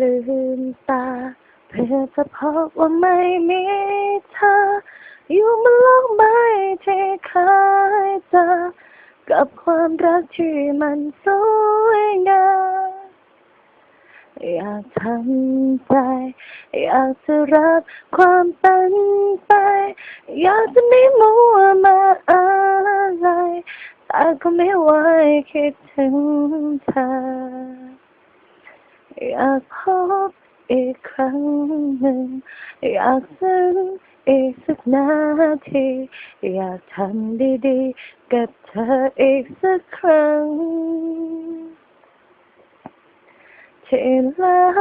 ลืมตา เพื่อจะพบว่าไม่มีเธอ อยู่บนโลกใบที่เคยเจอกับความรักที่มันสวยงามอยากทำใจ อยากจะรับความเป็นไป อยากจะไม่มัวมาอะไรแต่ก็ไม่ไหวคิดถึงเธอ อยากพบอีกครั้งหนึ่ง อยากซึ้งอีกสักนาที อยากทำดีๆ กับเธออีกสักครั้งที่แล้ว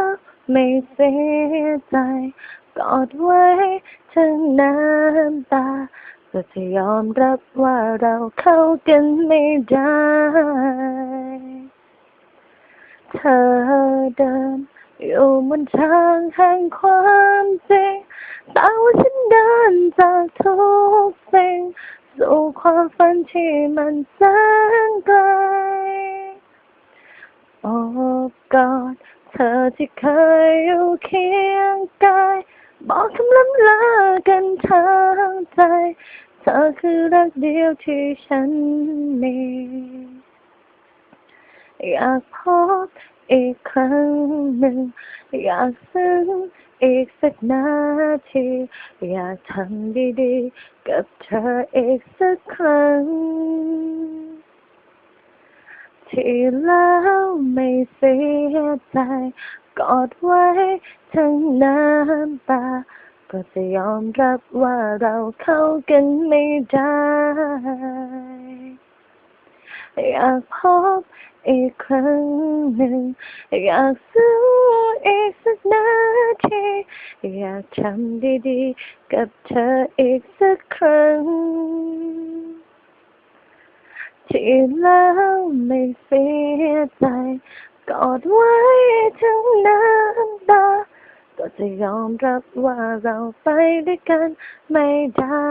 ไม่เสียใจกอดไว้ทั้งน้ำตาก็จะยอมรับว่าเราเข้ากันไม่ได้ เธอ เดิน อยู่บนทางแห่งความจริงแต่ว่าฉันเดินจากทุกสิ่งสู่ความฝันที่มันแสนไกลโอบกอดเธอที่เคยอยู่เคียงกายบอกคำล้ำลากันทางใจ เธอคือรักเดียวที่ฉันมีอยากพบ อีกครั้งหนึ่ง อยากซึ้งอีกสักนาที อยากทำดีๆ กับเธออีกสักครั้ง ที่แล้วไม่เสียใจกอดไว้ทั้งน้ำตา ก็จะยอมรับว่าเราเข้ากันไม่ได้ อยากพบ อีกครั้งหนึ่ง อยากซึ้อีกสักนาที อยากทำดีๆ กับเธออีกสักครั้ง ที่แล้วไม่เสียใจ กอดไว้ทั้งน้ำตาก็จะยอมรับว่าเราไปด้วยกันไม่ได้